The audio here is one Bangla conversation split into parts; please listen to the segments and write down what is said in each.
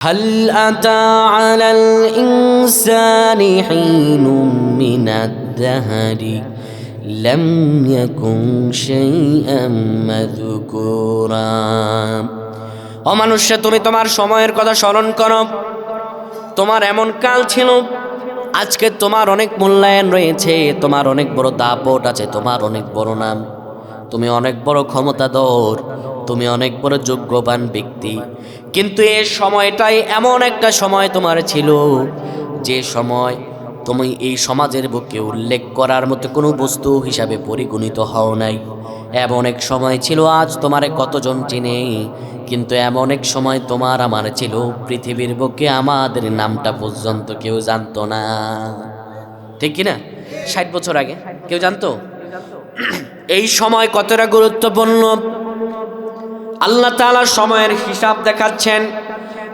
هل أتى على الإنسان حين من الدهر لم يكن شيئا مذكورا ও মানুষ্য তুমি তোমার সময়ের কথা স্মরণ করো তোমার এমন কাল ছিল আজকে তোমার অনেক মূল্যায়ন রয়েছে তোমার অনেক বড় দাপট আছে তোমার অনেক বড় নাম তুমি অনেক বড় ক্ষমতাধর, তুমি অনেক বড় যোগ্যবান ব্যক্তি। কিন্তু এ সময়টাই এমন একটা সময় তোমার ছিল, যে সময় তুমি এই সমাজের বুকে উল্লেখ করার মতো কোনো বস্তু হিসাবে পরিগণিত হও নাই। এমন এক সময় ছিল, আজ তোমারে কতজন চিনে, কিন্তু এমন এক সময় তোমার আমার ছিল, পৃথিবীর বুকে আমাদের নামটা পর্যন্ত কেউ জানতো না। ঠিক কি না ষাট বছর আগে, কেউ জানতো? এই সময় কতটা গুরুত্বপূর্ণ? আল্লাহ তাআলা সময়ের হিসাব দেখাচ্ছেন।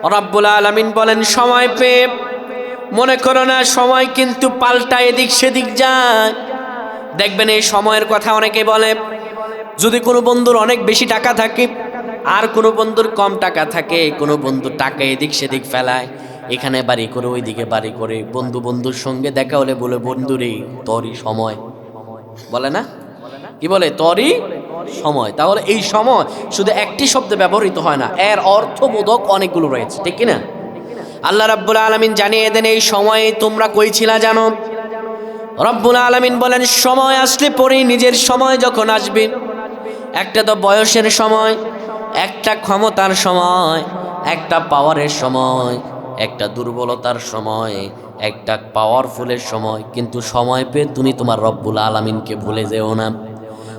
রব্বুল আলামিন বলেন, সময় পেয়ে মনে করো না, সময় কিন্তু পাল্টা এদিক সেদিক যায়। দেখবেন এই সময়ের কথা অনেকে বলে, যদি কোনো বন্ধুর অনেক বেশি টাকা থাকে, আর কোনো বন্ধুর কম টাকা থাকে, কোনো বন্ধু টাকা এদিক সেদিক ফেলায়, এখানে বাড়ি করে, ওইদিকে বাড়ি করে, বন্ধু বন্ধুর সঙ্গে দেখা হলে বলে, বন্ধুরে, তোরই সময়। বলে না? কি বলে? তরি সময়। তাহলে এই সময় শুধু একটি শব্দ ব্যবহৃত হয় না, এর অর্থবোধক অনেকগুলো রয়েছে, ঠিক কিনা? আল্লাহ রাব্বুল আলামিন জানিয়ে দেন, এই সময়ে তোমরা কই ছিলা জানো? রব্বুল আলামিন বলেন, সময় আসলে পরেই নিজের সময় যখন আসবে। একটা তো বয়সের সময়, একটা ক্ষমতার সময়, একটা পাওয়ারের সময়, একটা দুর্বলতার সময়, একটা পাওয়ারফুলের সময়। কিন্তু সময় পেয়ে তুমি তোমার রব্বুল আলামিনকে ভুলে যেও না।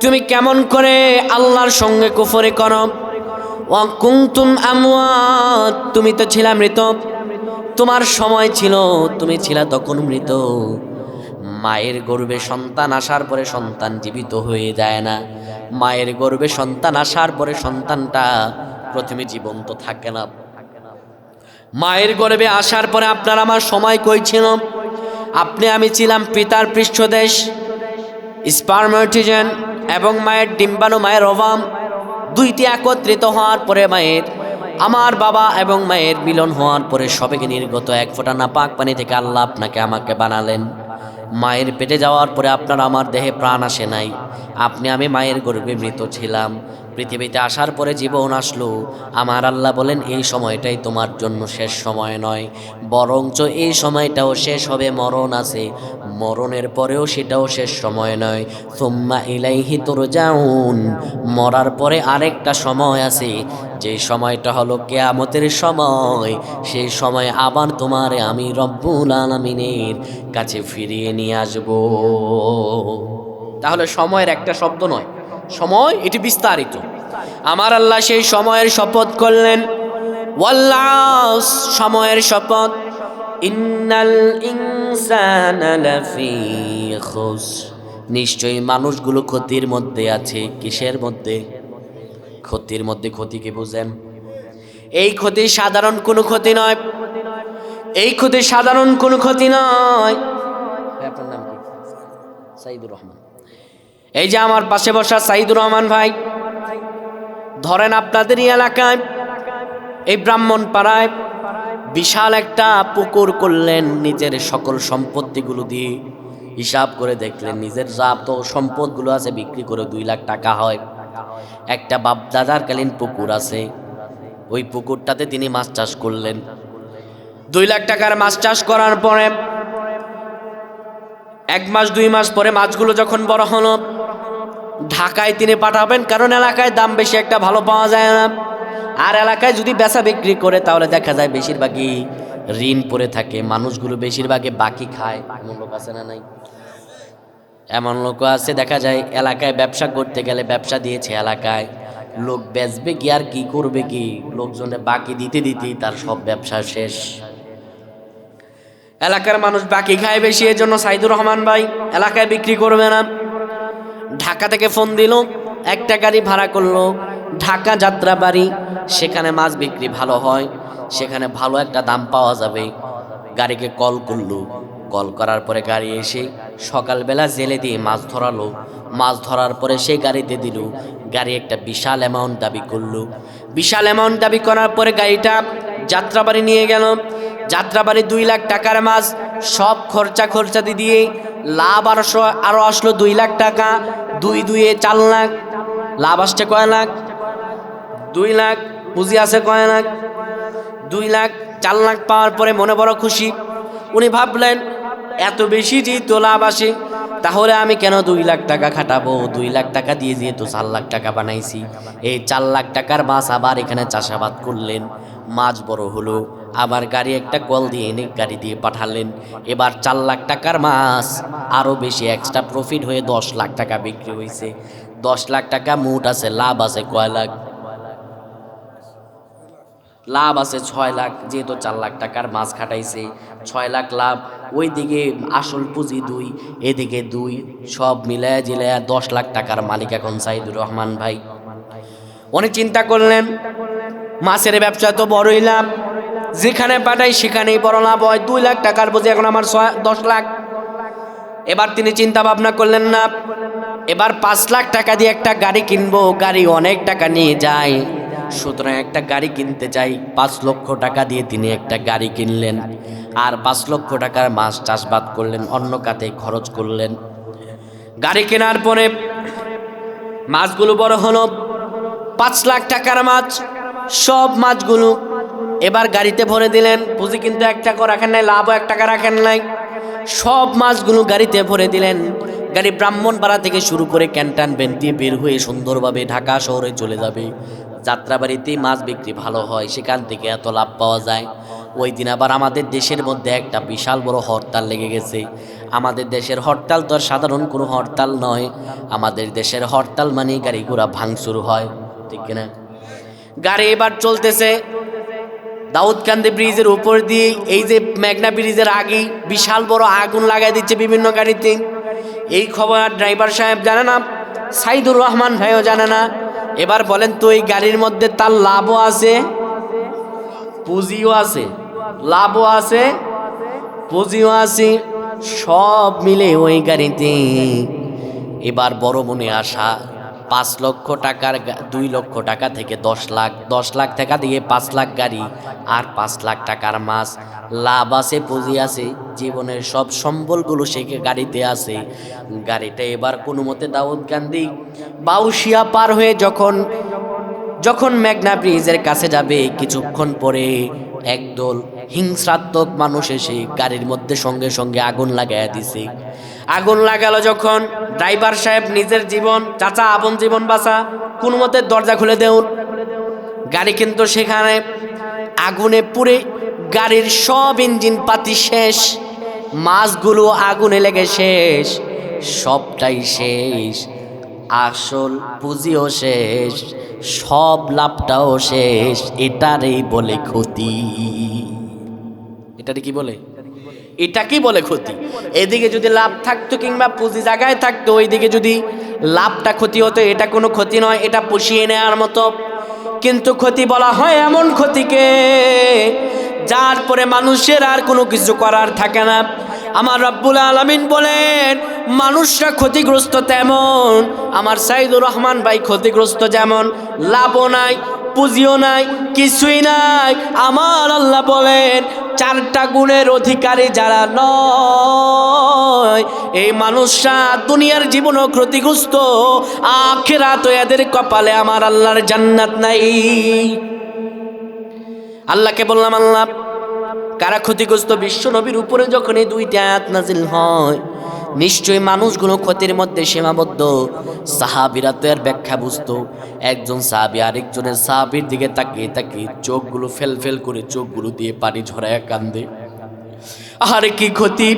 তুমি কেমন করে আল্লাহর সঙ্গে কুফরে করো? তুমি তো ছিলা মৃত। তোমার সময় ছিল, তুমি ছিলা তখন মৃত। মায়ের গর্বে সন্তান আসার পরে সন্তান জীবিত হয়ে যায় না। মায়ের গর্বে সন্তান আসার পরে সন্তানটা প্রথমে জীবন্ত থাকে না। মায়ের গর্বে আসার পরে আপনার আমার সময় কই ছিল? আপনি, আমি ছিলাম পিতার পৃষ্ঠদেশ স্পারমার্টিজেন এবং মায়ের ডিম্বাণু, মায়ের অভাম দুইটি একত্রিত হওয়ার পরে মায়ের, আমার বাবা এবং মায়ের মিলন হওয়ার পরে সবেকে নির্গত এক ফোঁটা না পাক পানি থেকে আল্লাহ আপনাকে আমাকে বানালেন। মায়ের পেটে যাওয়ার পরে আপনার আমার দেহে প্রাণ আসে নাই। আপনি আমি মায়ের গর্ভে মৃত ছিলাম। পৃথিবীতে আসার পরে জীবন আসলো। আমার আল্লাহ বলেন, এই সময়টাই তোমার জন্য শেষ সময় নয়। বরঞ্চ এই সময়টাও শেষ হবে, মরণ আছে। মরণের পরেও সেটাও শেষ সময় নয়। সোম্মা ইলাইহি তোর যাউন মরার পরে আরেকটা সময় আছে। যে সময়টা হলো কেয়ামতের সময়। সেই সময় আবার তোমারে আমি রব্বুল আলমিনের কাছে ফিরিয়ে নিয়ে আসব। তাহলে সময়ের একটা শব্দ নয়। সময়, এটি বিস্তারিত। আমার আল্লাহ সেই সময়ের শপথ করলেন। ওয়াল্লাস সময়ের শপথ। ইন্নাল নিশ্চয়ই মানুষগুলো ক্ষতির মধ্যে আছে। কিসের মধ্যে? ক্ষতির মধ্যে ক্ষতিকে বুঝেন? এই ক্ষতি সাধারণ কোনো ক্ষতি নয়। এই ক্ষতি সাধারণ কোনো ক্ষতি নয়। আপনার নাম কি? সাইদুর রহমান। এই যে আমার পাশে বসা সাইদুর রহমান ভাই, ধরেন আপনাদেরই এলাকায়, এই ব্রাহ্মণ পাড়ায় বিশাল একটা পুকুর করলেন নিজের সকল সম্পত্তিগুলো দিয়ে, হিসাব করে দেখলেন নিজের যা তো সম্পদগুলো আছে বিক্রি করে দুই লাখ টাকা হয়। একটা বাপদাদার কালীন পুকুর আছে, ওই পুকুরটাতে তিনি মাছ চাষ করলেন। দুই লাখ টাকার মাছ চাষ করার পরে এক মাস দুই মাস পরে মাছগুলো যখন বড় হলো ঢাকায় তিনি পাঠাবেন, কারণ এলাকায় দাম বেশি, একটা ভালো পাওয়া যায় না। আর এলাকায় যদি বেচা বিক্রি করে, তাহলে দেখা যায় বেশিরভাগই ঋণ পড়ে থাকে। মানুষগুলো বেশিরভাগই বাকি খায়। এমন লোক আছে না নাই? এমন লোক আছে, দেখা যায় এলাকায় ব্যবসা করতে গেলে ব্যবসা দিয়েছে এলাকায়। লোক বেচবে কি আর কি করবে কি? লোকজনে বাকি দিতে দিতেই তার সব ব্যবসা শেষ। এলাকার মানুষ বাকি খায় বেশি এর জন্য সাইদুর রহমান ভাই এলাকায় বিক্রি করবে না। ঢাকা থেকে ফোন দিল, একটা গাড়ি ভাড়া করল, ঢাকা যাত্রাবাড়ি, সেখানে মাছ বিক্রি ভালো হয়, সেখানে ভালো একটা দাম পাওয়া যাবে। গাড়িকে কল করল কল করার পরে গাড়ি এসে সকালবেলা জেলে দিয়ে মাছ ধরালো। মাছ ধরার পরে সেই গাড়িতে দিল, গাড়ি একটা বিশাল অ্যামাউন্ট দাবি করল। বিশাল অ্যামাউন্ট দাবি করার পরে গাড়িটা যাত্রাবাড়ি নিয়ে গেল। যাত্রাবাড়ি দুই লাখ টাকার মাছ, সব খরচা খরচা দিয়ে লাভ আরও আরও আরও আসলো দুই লাখ টাকা, দুই দুইয়ে চার লাখ, লাভ আসছে কয় লাখ? দুই লাখ, পুঁজি আছে কয় লাখ? দুই লাখ, চার লাখ পাওয়ার পরে মনে বড় খুশি। উনি ভাবলেন, এত বেশি যেহেতু লাভ আসে তাহলে আমি কেন দুই লাখ টাকা খাটাবো? দুই লাখ টাকা দিয়ে যেহেতু চার লাখ টাকা বানাইছি, এই চার লাখ টাকার মাছ আবার এখানে চাষাবাদ করলেন। মাছ বড় হলো, আবার গাড়ি একটা কল দিয়ে এনে গাড়ি দিয়ে পাঠালেন। এবার চার লাখ টাকার মাছ আরও বেশি এক্সট্রা প্রফিট হয়ে দশ লাখ টাকা বিক্রি হয়েছে দশ লাখ টাকা মুট আছে, লাভ আছে কয় লাখ? লাভ আছে ছয় লাখ, যেহেতু চার লাখ টাকার মাছ খাটাইছে, ছয় লাখ লাভ। ওইদিকে আসল পুঁজি দুই, এদিকে দুই, সব মিলায়া জিলায়া দশ লাখ টাকার মালিক এখন সাইদুর রহমান ভাই। উনি চিন্তা করলেন, মাছের ব্যবসা তো বড়ই লাভ, যেখানে পাঠাই সেখানেই বড় লাভ হয়, দুই লাখ টাকার পুঁজি এখন আমার ছয়, দশ লাখ। এবার তিনি চিন্তা ভাবনা করলেন না, এবার পাঁচ লাখ টাকা দিয়ে একটা গাড়ি কিনবো, গাড়ি অনেক টাকা নিয়ে যায়। সুতরাং একটা গাড়ি কিনতে চাই পাঁচ লক্ষ টাকা দিয়ে তিনি একটা গাড়ি কিনলেন। আর পাঁচ লক্ষ টাকার মাছ চাষবাদ করলেন, অন্য কাতে খরচ করলেন। গাড়ি কেনার পরে মাছগুলো বড় হলো। পাঁচ লাখ টাকার মাছ, সব মাছগুলো এবার গাড়িতে ভরে দিলেন। পুঁজি কিন্তু এক টাকা রাখেন নাই, লাভও এক টাকা রাখেন নাই। সব মাছগুলো গাড়িতে ভরে দিলেন। গাড়ি ব্রাহ্মণপাড়া থেকে শুরু করে ক্যান্টান ভ্যান দিয়ে বের হয়ে সুন্দরভাবে ঢাকা শহরে চলে যাবে। যাত্রাবাড়িতেই মাছ বিক্রি ভালো হয়, সেখান থেকে এত লাভ পাওয়া যায়। ওই দিন আবার আমাদের দেশের মধ্যে একটা বিশাল বড় হরতাল লেগে গেছে। আমাদের দেশের হরতাল তো সাধারণ কোনো হরতাল নয়। আমাদের দেশের হরতাল মানে গাড়ি ঘোড়া ভাঙচুর হয়, ঠিক কিনা? গাড়ি এবার চলতেছে। দাউদকান্দি ব্রিজের উপর দিয়ে এই যে মেঘনা ব্রিজের আগে বিশাল বড় আগুন লাগাই দিচ্ছে বিভিন্ন গাড়িতে। এই খবর ড্রাইভার সাহেব জানে না, সাইদুর রহমান ভাইও জানে না। এবার বলেন, তো এই গাড়ির মধ্যে তার লাভও আছে? পুঁজিও আছে, লাভও আছে, পুঁজিও আছে, সব মিলে ওই গাড়িতে। এবার বড় মনে আসা পাঁচ লক্ষ টাকার দুই লক্ষ টাকা থেকে দশ লাখ দশ লাখ টাকা দিয়ে পাঁচ লাখ গাড়ি আর পাঁচ লাখ টাকার মাছ। লাভ আছে, পুঁজি আছে, জীবনের সব সম্বলগুলো সে গাড়িতে আছে। গাড়িটা এবার কোনো মতে দাউদ গান্ধী বাউশিয়া পার হয়ে যখন যখন মেঘনা ব্রিজের কাছে যাবে, কিছুক্ষণ পরে একদল হিংসাত্মক মানুষ এসে গাড়ির মধ্যে সঙ্গে সঙ্গে আগুন লাগাইয়া দিছে। আগুন লাগালো যখন। ড্রাইভার সাহেব নিজের জীবন, চাচা আপন জীবন বাঁচা, কোন মতে দরজা খুলে দেউন। গাড়ি কিন্তু সেখানে আগুনে পুড়ে গাড়ির সব ইঞ্জিন পাতি শেষ, মাছগুলো আগুনে লেগে শেষ, সবটাই শেষ, আসল পুঁজিও শেষ, সব লাভটাও শেষ, এটারই বলে ক্ষতি। এটারে কি বলে? এটা কি বলে ক্ষতি। এদিকে যদি লাভ থাকতো কিংবা পুঁজি জায়গায় থাকতো, ওইদিকে যদি লাভটা ক্ষতি হতো, এটা কোনো ক্ষতি নয়, এটা পুষিয়ে নেওয়ার মতো। কিন্তু ক্ষতি বলা হয় এমন ক্ষতিকে, যার পরে মানুষের আর কোনো কিছু করার থাকে না। আমার রব্বুল আলমিন বলেন, মানুষরা ক্ষতিগ্রস্ত তেমন, আমার সাইদুর রহমান ভাই ক্ষতিগ্রস্ত যেমন, লাভও নাই, পুঁজিও নাই, কিছুই নাই। আমার আল্লাহ বলেন চারটা গুণের অধিকারী যারা নয়, এই মানুষরা দুনিয়ার জীবনও ক্ষতিগ্রস্ত আখেরা তো এদের কপালে আমার আল্লাহর জান্নাত নাই। আল্লাহকে বললাম, আল্লাহ, কারা ক্ষতিগ্রস্ত বিশ্ব নবীর উপরে যখন এই দুইটি আয়াত নাজিল হয় নিশ্চয়ই মানুষগুলো ক্ষতির মধ্যে সীমাবদ্ধ। সাহাবিরা তো এর ব্যাখ্যা বুঝতো। একজন সাহাবি আরেকজনের সাহাবির দিকে তাকিয়ে তাকিয়ে চোখগুলো ফেল ফেল করে চোখগুলো দিয়ে পানি ঝরায় কান্দে। আরে কি ক্ষতি?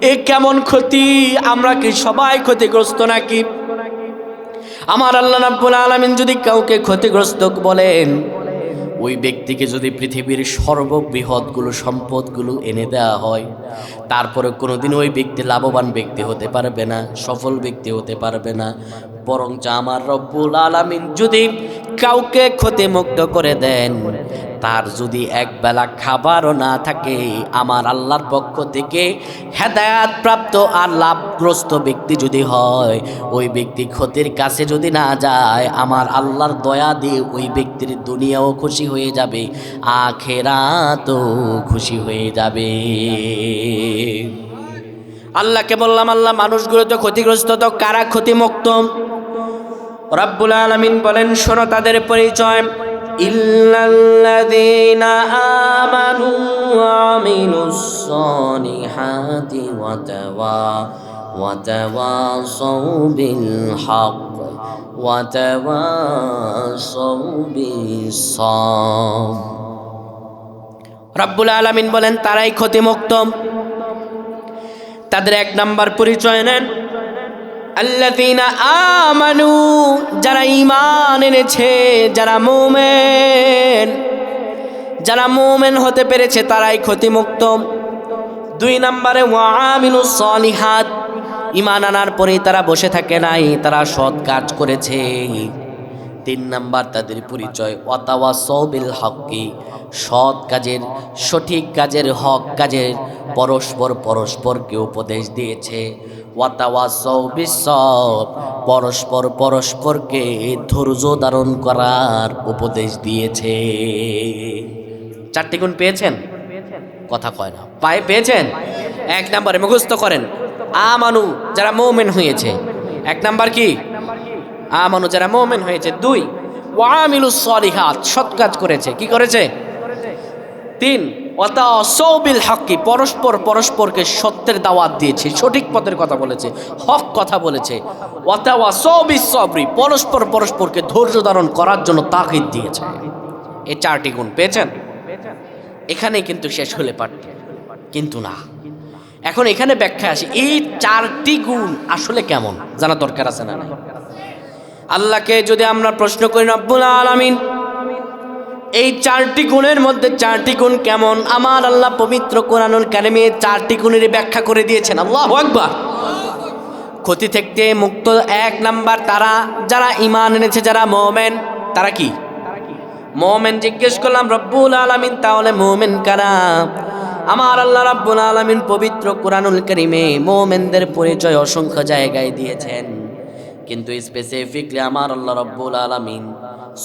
এ কেমন ক্ষতি? আমরা কি সবাই ক্ষতিগ্রস্ত নাকি? আমার আল্লাহ রাব্বুল আলামিন যদি কাউকে ক্ষতিগ্রস্ত বলেন ওই ব্যক্তিকে যদি পৃথিবীর সর্ববৃহৎগুলো সম্পদগুলো এনে দেওয়া হয় তারপরে কোনোদিন ওই ব্যক্তি লাভবান ব্যক্তি হতে পারবে না, সফল ব্যক্তি হতে পারবে না। বরং যা আমার রব্বুল আলামিন যদি কাউকে ক্ষতিমুক্ত করে দেন তার যদি একবেলা খাবারও না থাকে, আমার আল্লাহর পক্ষ থেকে হেদায়াত প্রাপ্ত আর লাভগ্রস্ত ব্যক্তি যদি হয়, ওই ব্যক্তি ক্ষতির কাছে যদি না যায়, আমার আল্লাহর দয়া দিয়ে ওই ব্যক্তির দুনিয়াও খুশি হয়ে যাবে, আখেরাতও খুশি হয়ে যাবে। আল্লাহকে বললাম, আল্লাহ, মানুষগুলো তো ক্ষতিগ্রস্ত, তো কারা ক্ষতিমুক্ত? রব্বুল আলামিন বলেন, শোনো তাদের পরিচয়। সালিহাতি ওয়া তাওয়া, ওয়া তাওয়াসাউ বিল ওয়া তাওয়াসাউ বিস সাবর রব্বুল আলামিন বলেন, তারাই ক্ষতিমুক্ত। তাদের এক নাম্বার পরিচয় নেন। আল্লাযীনা আমানু, যারা ঈমান এনেছে, যারা মুমিন যারা মুমিন হতে পেরেছে, তারাই ক্ষতিমুক্ত। দুই নম্বরে ওয়ামিনু সলিহাত, ঈমান আনার পরেই তারা বসে থাকে নাই, তারা সৎ কাজ করেছে। তিন নাম্বার, তাদের পরিচয় অতাওয়া সৌবিল হকি সৎ কাজের, সঠিক কাজের হক কাজের পরস্পর পরস্পরকে উপদেশ দিয়েছে। পরস্পর পরস্পরকে ধৈর্য ধারণ করার উপদেশ দিয়েছে। চারটি গুণ পেয়েছেন? কথা কয় না। পায়ে পেয়েছেন? এক নম্বরে মুখস্থ করেন। আমানু যারা মৌমেন হয়েছে। এক নাম্বার কি? আমানু যারা মোমেন হয়েছে। দুই ওয়ামিলু সলিহাত, সৎ কাজ করেছে। কি করেছে? তিন অতা সৌবিল হকি পরস্পর পরস্পরকে সত্যের দাওয়াত দিয়েছে, সঠিক পথের কথা বলেছে, হক কথা বলেছে। অতাওয়া সৌবিস সবরি, পরস্পর পরস্পরকে ধৈর্য ধারণ করার জন্য তাকিদ দিয়েছে। এই চারটি গুণ পেয়েছেন? এখানে কিন্তু শেষ হলে পারত কিন্তু না। এখন এখানে ব্যাখ্যা আসে, এই চারটি গুণ আসলে কেমন? জানা দরকার আছে না আল্লাহকে যদি আমরা প্রশ্ন করি না রব্বুল আলামিন এই চারটি গুণের মধ্যে চারটি গুণ কেমন? আমার আল্লাহ পবিত্র কোরআনুল কারিমে চারটি গুণের ব্যাখ্যা করে দিয়েছেন। আল্লাহ আকবার। ক্ষতি থেকে মুক্ত এক নাম্বার তারা, যারা ইমান এনেছে, যারা মোমেন, তারা কি? মোমেন জিজ্ঞেস করলাম, রব্বুল আলামিন, তাহলে মোমেন কারা? আমার আল্লাহ রাব্বুল আলামিন পবিত্র কোরআনুল কারিমে মোমেনদের পরিচয় অসংখ্য জায়গায় দিয়েছেন। কিন্তু স্পেসিফিকলি আমার আল্লাহ রব্বুল আলমিন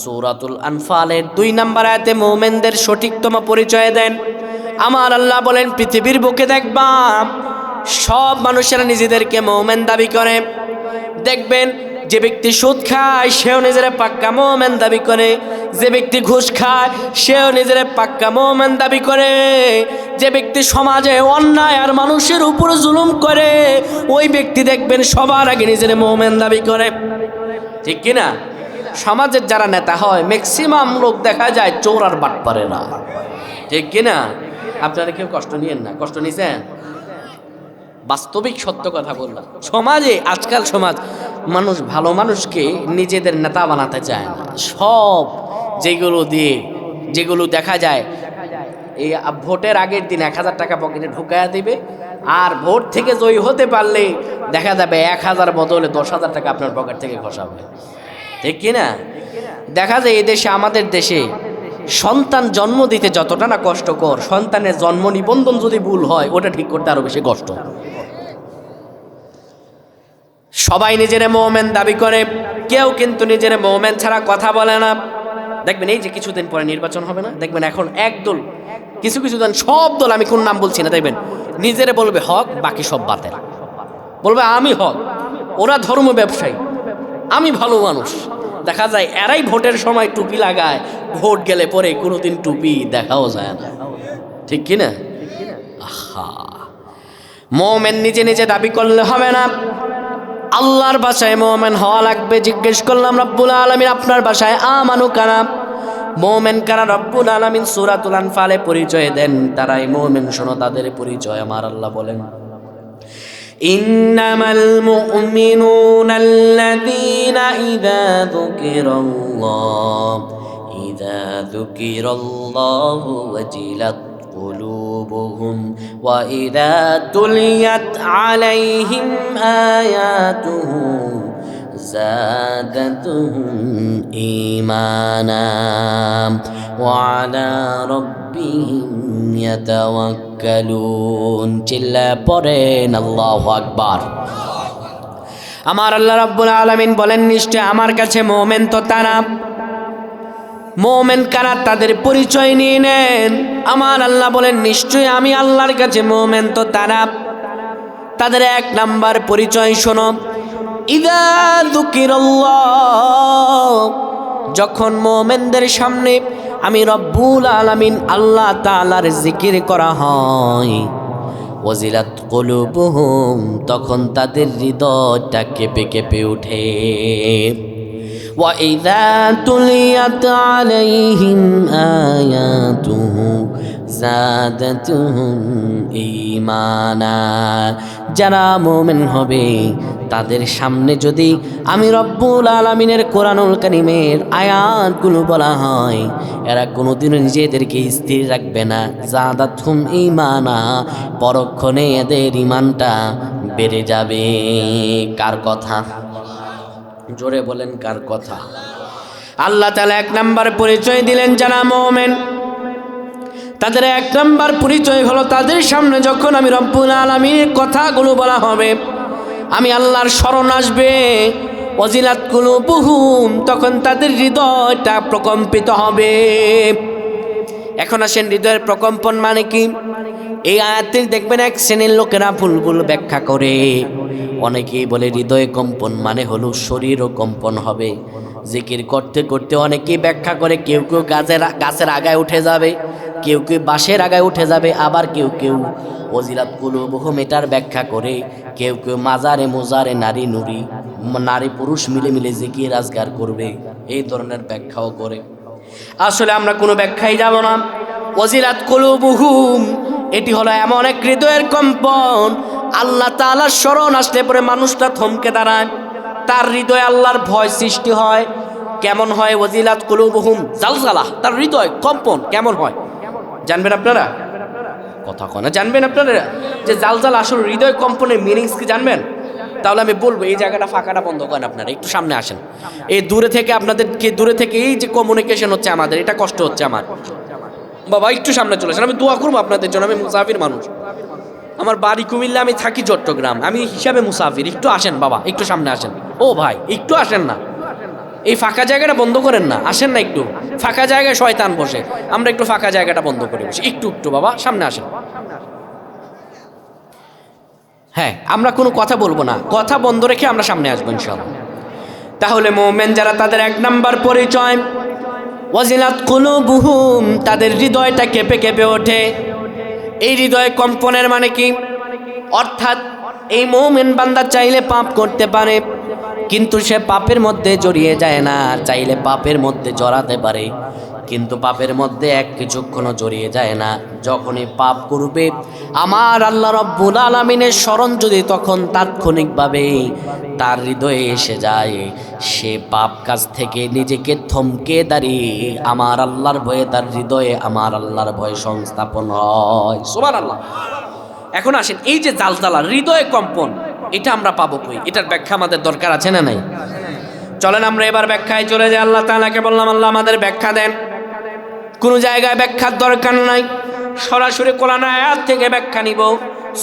সৌরাতুল আনফালের দুই নাম্বার আয়াতে মোমেনদের সঠিকতম পরিচয় দেন। আমার আল্লাহ বলেন, পৃথিবীর বুকে দেখবা, সব মানুষেরা নিজেদেরকে মোমেন দাবি করে। দেখবেন যে ব্যক্তি সুদ খায়, সেও নিজের পাক্কা মোমেন দাবি করে। যে ব্যক্তি ঘুষ খায়, সেও নিজের পাক্কা মোমেন দাবি করে। যে ব্যক্তি সমাজে অন্যায় আর মানুষের উপর জুলুম করে, ওই ব্যক্তি দেখবেন সবার আগে নিজের মোমেন দাবি করে। ঠিক কিনা সমাজের যারা নেতা হয় ম্যাক্সিমাম লোক দেখা যায় চোর আর বাট পারে না। ঠিক কিনা আপনারা কেউ কষ্ট নিয়েন না। কষ্ট নিছেন? বাস্তবিক সত্য কথা বললাম। সমাজে, আজকাল সমাজ মানুষ ভালো মানুষকে নিজেদের নেতা বানাতে চায় না। সব যেগুলো দিয়ে, যেগুলো দেখা যায়, এই ভোটের আগের দিন এক হাজার টাকা পকেটে ঢুকায়া দিবে, আর ভোট থেকে জয়ী হতে পারলে দেখা যাবে এক হাজার বদলে দশ হাজার টাকা আপনার পকেট থেকে খসাবে ঠিক কি না? দেখা যায় এই দেশে, আমাদের দেশে সন্তান জন্ম দিতে যতটা না কষ্টকর, সন্তানের জন্ম নিবন্ধন যদি ভুল হয়, ওটা ঠিক করতে আরও বেশি কষ্ট। সবাই নিজের মোমেন দাবি করে, কেউ কিন্তু নিজের মোমেন ছাড়া কথা বলে না। দেখবেন এই যে কিছুদিন পরে নির্বাচন হবে না? দেখবেন এখন একদল কিছু কিছু দল, সব দল আমি কোন নাম বলছি না, দেখবেন নিজেরে বলবে হক, বাকি সব বাতেল। বলবে, আমি হক, ওরা ধর্ম ব্যবসায়ী, আমি ভালো মানুষ। দেখা যায় এরাই ভোটের সময় টুপি লাগায়, ভোট গেলে পরে কোনোদিন টুপি দেখাও যায় না। ঠিক কি না? আহা! মোমেন নিজে নিজে দাবি করলে হবে না। আল্লাহর বাসায় মোমেন হওয়া লাগবে জিজ্ঞেস করলাম রব্বুল আলমিন আপনার বাসায় আমানু কারা মোমেন কারা রব্বুল আলমিন সুরাতুল আনফালে পরিচয় দেন তারাই মোমেন শোনো তাদের পরিচয় আমার আল্লাহ বলেন إنما المؤمنون الذين إذا ذكر الله إذا ذكر الله وجلت قلوبهم وإذا تليت عليهم آياته زادتهم إيمانا وعلى ربهم يتوكلون চিল্লা পড়েন আল্লাহু আকবার আমার আল্লাহ রাব্বুল আলামিন বলেন নিশ্চয় আমার কাছে মোমেন তো তারা মোমেন কারা তাদের পরিচয় নিয়ে নেন? আমার আল্লাহ বলেন, নিশ্চয়ই আমি আল্লাহর কাছে মোমেন তো তারা। তাদের এক নাম্বার পরিচয় শোনো। ইদা দুকিরল্লাহ, যখন মোমেনদের সামনে আমি রব্বুল আলামিন আল্লাহ তাআলার জিকির করা হয় ওজিলাত কলুবুহুম, তখন তাদের হৃদয়টা কেঁপে কেঁপে ওঠে। وإذا تليت عليهم آياته زادتهم إيمانا যারা মোমেন হবে তাদের সামনে যদি আমি রব্বুল আলমিনের কোরআনুল কারিমের আয়াতগুলো বলা হয় এরা কোনোদিনও নিজেদেরকে স্থির রাখবে না জাদাত হুম ইমানা পরক্ষণে এদের ইমানটা বেড়ে যাবে কার কথা জোরে বলেন কার কথা? আল্লাহ তালা এক নাম্বার পরিচয় দিলেন জানা মোমেন। তাদের এক নাম্বার পরিচয় হলো তাদের সামনে যখন আমি রব্বুল আলমীর কথাগুলো বলা হবে, আমি আল্লাহর স্মরণ আসবে অজিলাতগুলো বহুম তখন তাদের হৃদয়টা প্রকম্পিত হবে। এখন আসেন হৃদয়ের প্রকম্পন মানে কি? এই আয়াতের দেখবেন এক শ্রেণির লোকেরা ভুল ভুল ব্যাখ্যা করে। অনেকেই বলে হৃদয় কম্পন মানে হলো শরীরও কম্পন হবে। জিকির করতে করতে অনেকেই ব্যাখ্যা করে কেউ কেউ গাছের গাছের আগায় উঠে যাবে, কেউ কেউ বাঁশের আগায় উঠে যাবে, আবার কেউ কেউ অজিরাত কুলু বহু মেটার ব্যাখ্যা করে, কেউ কেউ মাজারে মোজারে নারী নুরি, নারী পুরুষ মিলে মিলে জিকির রাজগার করবে, এই ধরনের ব্যাখ্যাও করে। আসলে আমরা কোনো ব্যাখ্যাই যাব না। ওজিরাত কলুবুহুম, এটি হলো এমন এক হৃদয়ের কম্পন। আল্লাহ তাআলার স্মরণ আসলে পরে মানুষটা থমকে দাঁড়ায়। তার হৃদয়ে আল্লাহর ভয় সৃষ্টি হয়। কেমন হয় ওজিলাত কলুবুহুম? জালজালা, তার হৃদয়, কম্পন কেমন হয়? জানবেন আপনারা? কথা কনা জানবেন আপনারা? যে জালজাল আসল হৃদয় কম্পনের মিনিংস কি জানবেন? তাহলে আমি বলব, এই জায়গাটা ফাঁকাটা বন্ধ করেন আপনারা, একটু সামনে আসেন। এই দূরে থেকে আপনাদেরকে দূরে থেকে এই যে কমিউনিকেশন হচ্ছে আমাদের, এটা কষ্ট হচ্ছে আমার। বাবা, একটু সামনে চলে আসেন, আমি দোয়া করব আপনাদের জন্য, আমি মুসাফির মানুষ। আমার বাড়ি কুমিল্লা, আমি থাকি চট্টগ্রাম, আমি হিসাবে মুসাফির, একটু আসেন বাবা, একটু সামনে আসেন। ও ভাই, একটু আসেন না। এই ফাঁকা জায়গাটা বন্ধ করেন না, আসেন না একটু। ফাঁকা জায়গায় শয়তান বসে, আমরা একটু ফাঁকা জায়গাটা বন্ধ করে বসি, একটু একটু বাবা, সামনে আসেন। হ্যাঁ আমরা কোনো কথা বলব না। কথা বন্ধ রেখে আমরা সামনে আসব ইনশাল্লাহ তাহলে মোমেন যারা তাদের এক নাম্বার পরিচয়, ওয়াজিলাত কুলুবুহুম, তাদের হৃদয়টা কেঁপে কেঁপে ওঠে। এই হৃদয় কম্পনের মানে কি? অর্থাৎ এই মোমেন বান্দা চাইলে পাপ করতে পারে, কিন্তু সে পাপের মধ্যে জড়িয়ে যায় না চাইলে পাপের মধ্যে জড়াতে পারে। কিন্তু পাপের মধ্যে এক কিছুক্ষণও জড়িয়ে যায় না। যখনই পাপ করবে, আমার আল্লাহ রব্বুল আলমিনের স্মরণ যদি তখন তাৎক্ষণিকভাবে তার হৃদয়ে এসে যায়, সে পাপ কাজ থেকে নিজেকে থমকে দাঁড়িয়ে আমার আল্লাহর ভয়ে তার হৃদয়ে আমার আল্লাহর ভয় সংস্থাপন হয়। সোমান আল্লাহ এখন আসেন, এই যে জালজালা, হৃদয়ে কম্পন, এটা আমরা পাবো কই? এটার ব্যাখ্যা আমাদের দরকার আছে না নাই? চলেন আমরা এবার ব্যাখ্যায় চলে যাই। আল্লাহ তাআলাকে বললাম, আল্লাহ আমাদের ব্যাখ্যা দেন। কোনো জায়গায় ব্যাখ্যার দরকার নাই সরাসরি কোরআন আয়াত থেকে ব্যাখ্যা নিব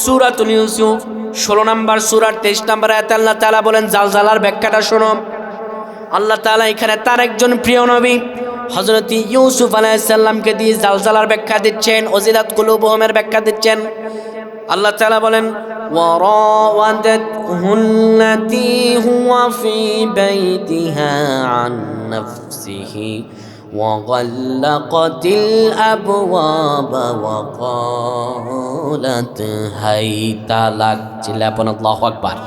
সূরাতুল ইউসুফ ষোলো নম্বর সূরার তেইশ নম্বর আয়াত আল্লাহ তাআলা বলেন জালজালার ব্যাখ্যাটা শোনো আল্লাহ তাআলা এখানে তার একজন প্রিয় নবী হজরত ইউসুফ আলাইসাল্লামকে দিয়ে জালজালার ব্যাখ্যা দিচ্ছেন ওজিরাত কুলুবহমের ব্যাখ্যা দিচ্ছেন আল্লাহ তাআলা বলেন وراودته التي هو في بيتها عن نفسه وغلقت الأبواب وقالت هيت لك চিল্লাপন আল্লাহ আকবার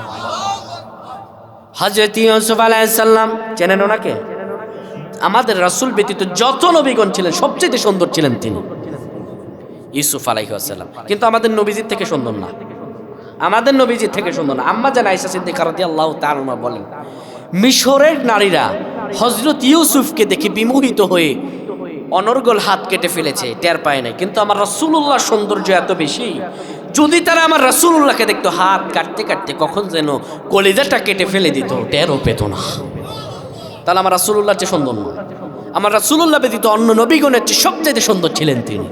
হজরত ইউসুফ আলাইসাল্লাম চেনেন ওনাকে আমাদের রাসূল ব্যতীত যত নবীগণ ছিলেন সবচেয়ে সুন্দর ছিলেন তিনি ইউসুফ আলাইসাল্লাম কিন্তু আমাদের নবীজির থেকে সুন্দর না আমাদের নবীজির থেকে সুন্দর না আম্মা জান আইসা সিদ্দিকা রাদিয়াল্লাহু তাআলা বলেন মিশরের নারীরা হজরত ইউসুফকে দেখে বিমোহিত হয়ে অনর্গল হাত কেটে ফেলেছে, টের পায় নাই। কিন্তু আমার রাসূলুল্লাহ সৌন্দর্য এত বেশি, যদি তারা আমার রাসূলুল্লাহকে দেখতো হাত কাটতে কাটতে, কখন যেন কলিজাটা কেটে ফেলে দিত, টেরও পেত না। তাহলে আমার রাসূলুল্লাহ চেয়ে সুন্দর নয়। আমার রাসূলুল্লাহ ব্যতীত অন্য নবীগণের চেয়ে সবচেয়ে সুন্দর ছিলেন তিনি।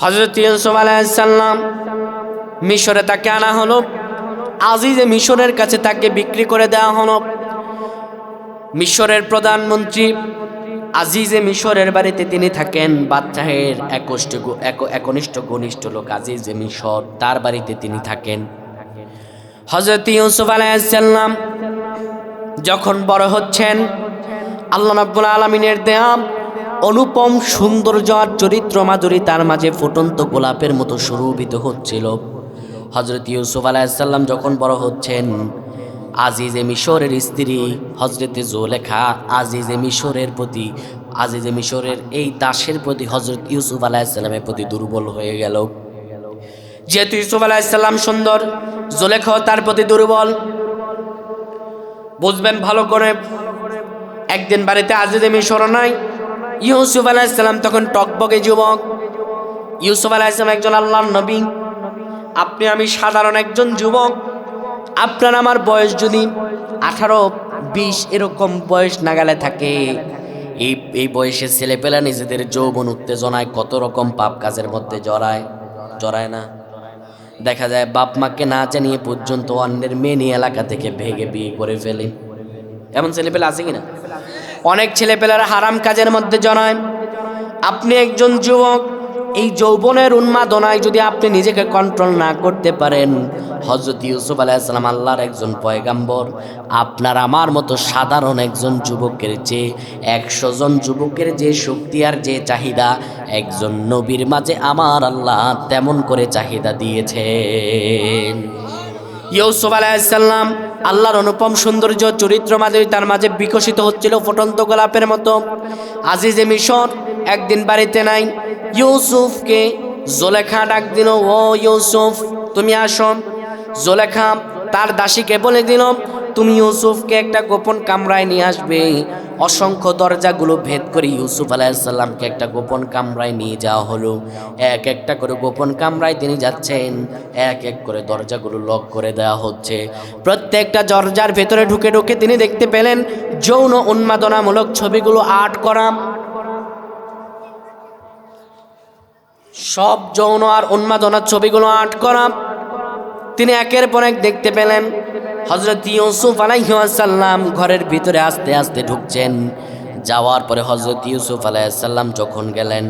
হজরত ইউসুফ আলাইসাল্লাম মিশরে তাকে আনা হলো। আজিজে মিশরের কাছে তাকে বিক্রি করে দেওয়া হলো। মিশরের প্রধানমন্ত্রী আজিজে মিশরের বাড়িতে তিনি থাকেন। বাচ্চাহের একষ্ট এক- একনিষ্ঠ ঘনিষ্ঠ লোক আজিজে মিশর, তার বাড়িতে তিনি থাকেন। হজরত ইউসুফ আলাইসাল্লাম যখন বড় হচ্ছেন, আল্লাহ রাব্বুল আলমিনের দেয়া অনুপম সৌন্দর্য আর চরিত্র মাধুরী তার মাঝে ফুটন্ত গোলাপের মতো সুরভিত হচ্ছিল। হজরত ইউসুফ আলাইসাল্লাম যখন বড় হচ্ছেন আজিজে মিশরের স্ত্রী হজরতে জোলেখা, আজিজে মিশরের প্রতি, আজিজে মিশরের এই দাসের প্রতি হজরত ইউসুফ আলাইসাল্লামের প্রতি দুর্বল হয়ে গেল। যেহেতু ইউসুফ আলাইসাল্লাম সুন্দর, জোলেখাও তার প্রতি দুর্বল। বুঝবেন ভালো করে, একদিন বাড়িতে আজিজে মিশর নাই, ইউসুফ আলাইসাল্লাম তখন টকবগে যুবক। ইউসুফ আলাইসালাম একজন আল্লাহর নবী। আপনি আমি সাধারণ একজন যুবক। আপনার আমার বয়স যদি আঠারো, বিশ এরকম বয়স নাগালে থাকে, এই এই বয়সের ছেলেপেলা নিজেদের যৌবন উত্তেজনায় কত রকম পাপ কাজের মধ্যে জড়ায় জড়ায় না? দেখা যায় বাপ মাকে না জানিয়ে পর্যন্ত অন্যের মেয়ে নিয়ে এলাকা থেকে ভেগে বিয়ে করে ফেলে। এমন ছেলেপেলে আছে কিনা? অনেক ছেলেপেলেরা হারাম কাজের মধ্যে জড়ায়। আপনি একজন যুবক এই যৌবনের উন্মাদনায় যদি আপনি নিজেকে কন্ট্রোল না করতে পারেন হজরত ইউসুফ আলাইসালাম আল্লাহর একজন পয়গাম্বর, আপনার আমার মতো সাধারণ একজন যুবকের যে একশো জন যুবকের যে শক্তি আর যে চাহিদা, একজন নবীর মাঝে আমার আল্লাহ তেমন করে চাহিদা দিয়েছেন। ইউসুফ আলাইসাল্লাম আল্লাহর অনুপম সৌন্দর্য, চরিত্র মাঝে তার মাঝে বিকশিত হচ্ছিল ফটন্ত গোলাপের মতো। আজিজে মিশর, একদিন বাড়িতে নাই। ইউসুফকে জোলেখা ডাক দিল, ও ইউসুফ, তুমি আসো। জোলেখা তার দাসীকে বলে দিল, তুমি ইউসুফকে একটা গোপন কামরায় নিয়ে আসবে। অসংখ্য দরজাগুলো ভেদ করে ইউসুফ আলাইসাল্লামকে একটা গোপন কামরায় নিয়ে যাওয়া হলো। এক একটা করে গোপন কামরায় তিনি যাচ্ছেন, এক এক করে দরজাগুলো লক করে দেওয়া হচ্ছে। প্রত্যেকটা দরজার ভেতরে ঢুকে ঢুকে তিনি দেখতে পেলেন যৌন উন্মাদনামূলক ছবিগুলো আর্ট করা। সব যৌন আর উন্মাদনার ছবিগুলো আর্ট করা। তিনি একের পর এক দেখতে পেলেন হজরত ইউসুফ আলাইসাল্লাম ঘরের ভিতরে আস্তে আস্তে ঢুকছেন। যাওয়ার পরে হজরত ইউসুফ আলাইসাল্লাম যখন গেলেন,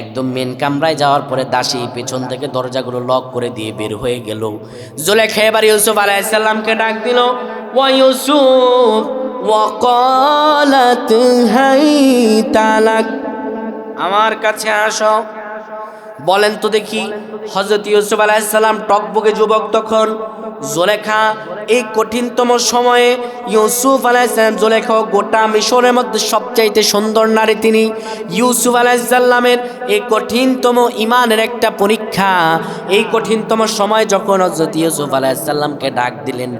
একদম মেন কামরায় যাওয়ার পরে দাসী পেছন থেকে দরজাগুলো লক করে দিয়ে বের হয়ে গেল। জোলেখা এবার ইউসুফ আলাইসাল্লামকে ডাক দিল ও ইউসুফ ওয়াকালাত হাই তালাক আমার কাছে আসো। বলেন তো দেখি হজরত ইউসুফ আলাইসাল্লাম টকবগে যুবক তখন, জোলেখা, এই কঠিনতম সময়ে ইউসুফ আলাইসাল্লাম জোলেখা গোটা মিশরের মধ্যে সবচাইতে সুন্দর নারী তিনি। ইউসুফ আলাইসাল্লামের এই কঠিনতম ইমানের একটা পরীক্ষা। এই কঠিনতম সময় যখন হজরত ইউসুফ আলাইসাল্লামকে ডাক দিলেন,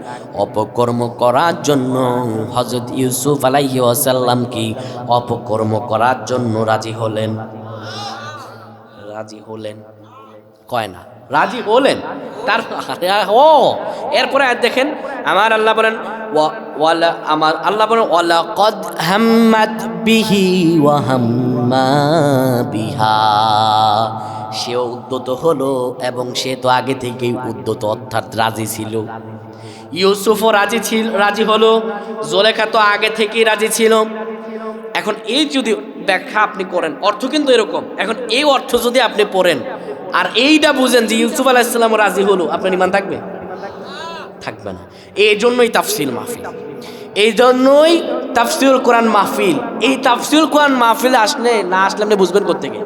অপকর্ম করার জন্য হজরত ইউসুফ আলাইহি আসাল্লাম কি অপকর্ম করার জন্য রাজি হলেন? রাজি হলেন? কয় না? রাজি হলেন? তার ও, এরপরে দেখেন, আমার আল্লাহ বলেন, ওয়া- ওয়ালা, আমার আল্লাহ বলেন ওয়ালা কদ হাম্মাত বিহি ওয়া হাম্মা বিহা। সে উদ্যত হলো এবং সে তো আগে থেকেই উদ্যত, অর্থাৎ রাজি ছিল। ইউসুফও রাজি ছিল, রাজি হলো, জোলেখা তো আগে থেকেই রাজি ছিল। এখন এই যদি ব্যাখ্যা আপনি করেন, অর্থ কিন্তু এরকম। এখন এই অর্থ যদি আপনি পড়েন, আর এইটা বুঝেন যে ইউসুফ আলাহিসাল্লাম রাজি হলো, আপনার ইমান থাকবে? থাকবে না। এই জন্যই তাফসিল মাহফিল। এই জন্যই তাফসিল কোরআন মাহফিল। এই তাফসিল কোরআন মাহফিলে আসলে না আসলে আপনি বুঝবেন কোথেকে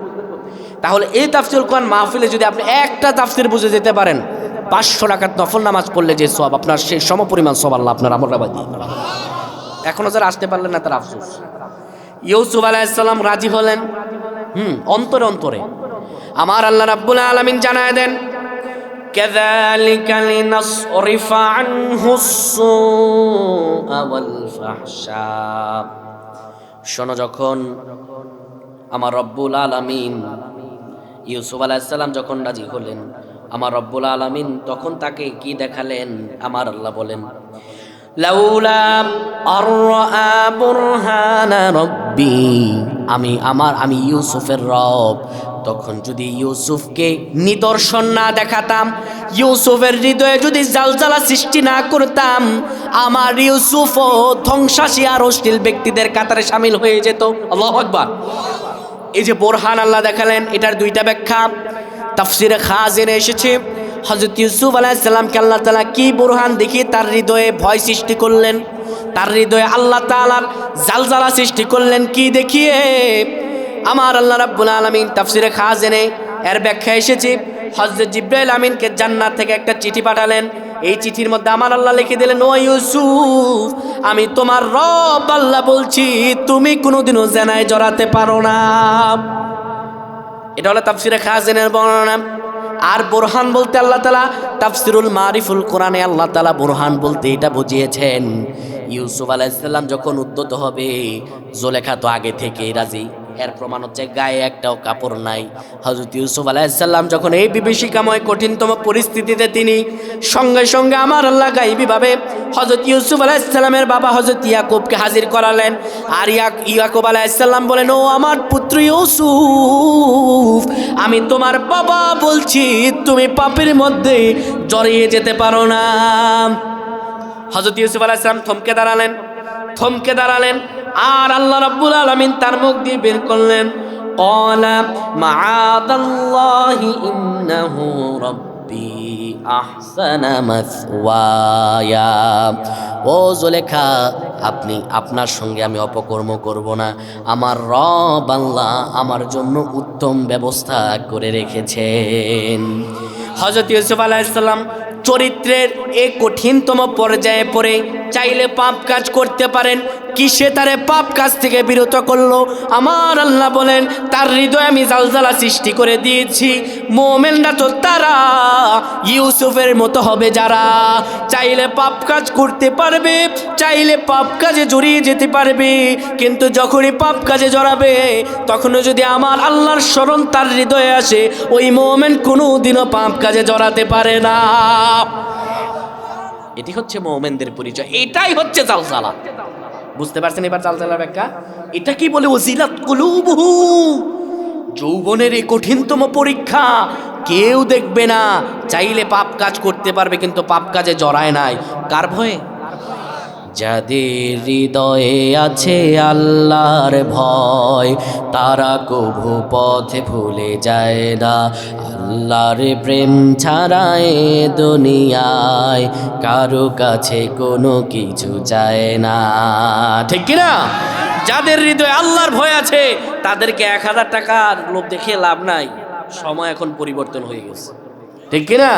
তাহলে এই তাফসিল কোরআন মাহফিলে যদি আপনি একটা তাফসির বুঝে যেতে পারেন, পাঁচশো টাকার নফল নামাজ পড়লে যে সব আপনার সেই সমপরিমাণ সব আল্লাহ আপনার আমল এখনও যারা আসতে পারলেন না তার আফসোস। ইউসুফ আলাইসাল্লাম রাজি হলেন হুম অন্তরে অন্তরে আমার আল্লাহ রাব্বুল আলামিন জানায় দেন كذلك لنصرف عنه السوء والفحشاء শোনো যখন আমার রব্বুল আলামিন ইউসুফ আলাইসাল্লাম যখন রাজি হলেন আমার রব্বুল আলামিন তখন তাকে কি দেখালেন আমার আল্লাহ বলেন আমি আমার, আমি ইউসুফের রব। তখন যদি ইউসুফকে নিদর্শন না দেখাতাম, ইউসুফের হৃদয়ে যদি জালজালা সৃষ্টি না করতাম, আমার ইউসুফও ধ্বংসাসী আর অশ্লীল ব্যক্তিদের কাতারে সামিল হয়ে যেত। আল্লাহ আকবার। এই যে বোরহান আল্লাহ দেখালেন, এটার দুইটা ব্যাখ্যা। তাফসিরে খাজেনে এসেছে হজরত ইউসুফ আলাইসাল্লামকে আল্লাহ তালা কি বোরহান দেখি তার হৃদয়ে ভয় সৃষ্টি করলেন? তার হৃদয়ে আল্লাহ তালার জালজালা সৃষ্টি করলেন কি দেখিয়ে? আমার আল্লাহ রাব্বুল আলমিন তাফসিরে খাজেনে এর ব্যাখ্যা এসেছে হজরত জিব্রাইল আমিনকে জান্নাত থেকে একটা চিঠি পাঠালেন। এই চিঠির মধ্যে আমার আল্লাহ লিখে দিলেন, ও ইউসুফ, আমি তোমার রব, আল্লাহ বলছি, তুমি কোনোদিনও জেনায় জড়াতে পারো না। এটা হলো তাফসিরে খাজেনের বর্ণনা। আর বোরহান বলতে আল্লাহ তালা তাফসিরুল মারিফুল কোরআনে আল্লাহ তালা বোরহান বলতে এটা বুঝিয়েছেন। ইউসুফ আলাইসাল্লাম যখন উদ্যত হবে, জোলেখা তো আগে থেকে রাজি। এর প্রমাণ হচ্ছে গায়ে একটাও কাপড় নাই। হজরত ইউসুফ আলাইসাল্লাম যখন এই বিভীষিকাময় কঠিনতম পরিস্থিতিতে তিনি সঙ্গে সঙ্গে আমার আল্লাহ গাইবিভাবে হজরত ইউসুফ আলাইসাল্লামের বাবা হজরত ইয়াকুবকে হাজির করালেন। আর ইয়াক, ইয়াকুব আলাইসাল্লাম বলেন, ও আমার পুত্র ইউসুফ, আমি তোমার বাবা বলছি, তুমি পাপের মধ্যে জড়িয়ে যেতে পারো না। হজরত ইউসুফ আলাইসালাম থমকে দাঁড়ালেন থমকে দাঁড়ালেন। আর আল্লাহ রাব্বুল আলামিন তার মুখ দিয়ে বের করলেন, ক্বালা মাআদাল্লাহি ইন্নাহু রাব্বি আহসানা মাসওয়ায়া। ও জুলেখা, আপনি আপনার সঙ্গে আমি অপকর্ম করব না। আমার রব আল্লাহ আমার জন্য উত্তম ব্যবস্থা করে রেখেছেন। হযরত ইউসুফ আলাইসাল্লাম চরিত্রের এ কঠিনতম পর্যায়ে পড়ে, চাইলে পাপ কাজ করতে পারেন কিসে তারে পাপ কাজ থেকে বিরত করল? আমার আল্লাহ বলেন, তার হৃদয়ে আমি জালজালা সৃষ্টি করে দিয়েছি। মোমেনরা তো তারা ইউসুফের মতো হবে যারা। চাইলে পাপ কাজ করতে পারবে, চাইলে পাপ কাজে জড়িয়ে যেতে পারবে। কিন্তু যখনই পাপ কাজে জড়াবে, তখনও যদি আমার আল্লাহর স্মরণ তার হৃদয়ে আসে, ওই মোমেন কোনো দিনও পাপ কাজে জড়াতে পারে না। এটি হচ্ছে মোমেনদের পরিচয়, এটাই হচ্ছে জালজালা। বুঝতে পারছেন এবার জালজালার ব্যাখ্যা? এটা কি বলে ওজিলাত কুলুবহু? যৌবনের এই কঠিনতম পরীক্ষা কেউ দেখবে না। চাইলে পাপ কাজ করতে পারবে, কিন্তু পাপ কাজে জড়ায় নাই। কার ভয়ে? যাদের হৃদয়ে আছে আল্লাহর ভয়, তারা কভু পথে ভুলে যায় না। আল্লাহর প্রেম ছাড়ায় দুনিয়ায় কারও কাছে কোনো কিছু চায় না। ঠিক কিনা? যাদের হৃদয়ে আল্লাহর ভয় আছে, তাদেরকে এক হাজার টাকার লোভ দেখে লাভ নাই। সময় এখন পরিবর্তন হয়ে গেছে। ঠিক কিনা?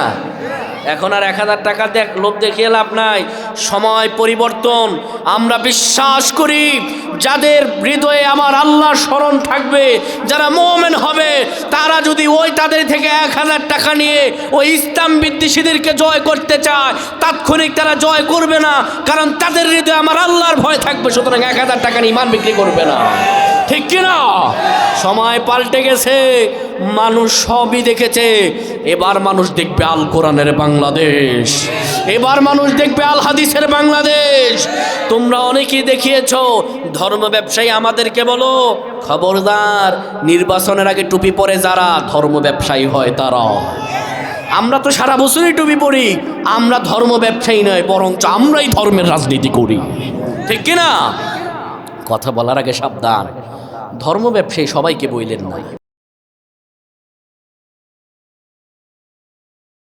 এখন আর এক হাজার টাকা দেখ, লোভ দেখিয়ে লাভ নাই। সময় পরিবর্তন, আমরা বিশ্বাস করি, যাদের হৃদয়ে আমার আল্লাহর স্মরণ থাকবে, যারা মোমেন হবে, তারা যদি ওই তাদের থেকে এক হাজার টাকা নিয়ে ওই ইসলাম বিদ্বেষীদেরকে জয় করতে চায়, তাৎক্ষণিক তারা জয় করবে না, কারণ তাদের হৃদয়ে আমার আল্লাহর ভয় থাকবে, সুতরাং এক হাজার টাকা নিয়ে ইমান বিক্রি করবে না। ঠিক কিনা? সময় পাল্টে গেছে, মানুষ সবই দেখেছে। এবার মানুষ দেখবে আল কোরআনের বাংলাদেশ। এবার মানুষ দেখবে আল হাদিসের বাংলাদেশ। তোমরা অনেকেই দেখিয়েছ, ধর্ম ব্যবসায়ী আমাদেরকে বলো, খবরদার, নির্বাচনের আগে টুপি পরে যারা ধর্ম ব্যবসায়ী হয় তারা। আমরা তো সারা বছরই টুপি পরি, আমরা ধর্ম ব্যবসায়ী নয়, বরঞ্চ আমরাই ধর্মের রাজনীতি করি। ঠিক কিনা? কথা বলার আগে সাবধান। ধর্ম ব্যবসায়ী সবাইকে বইলেন না।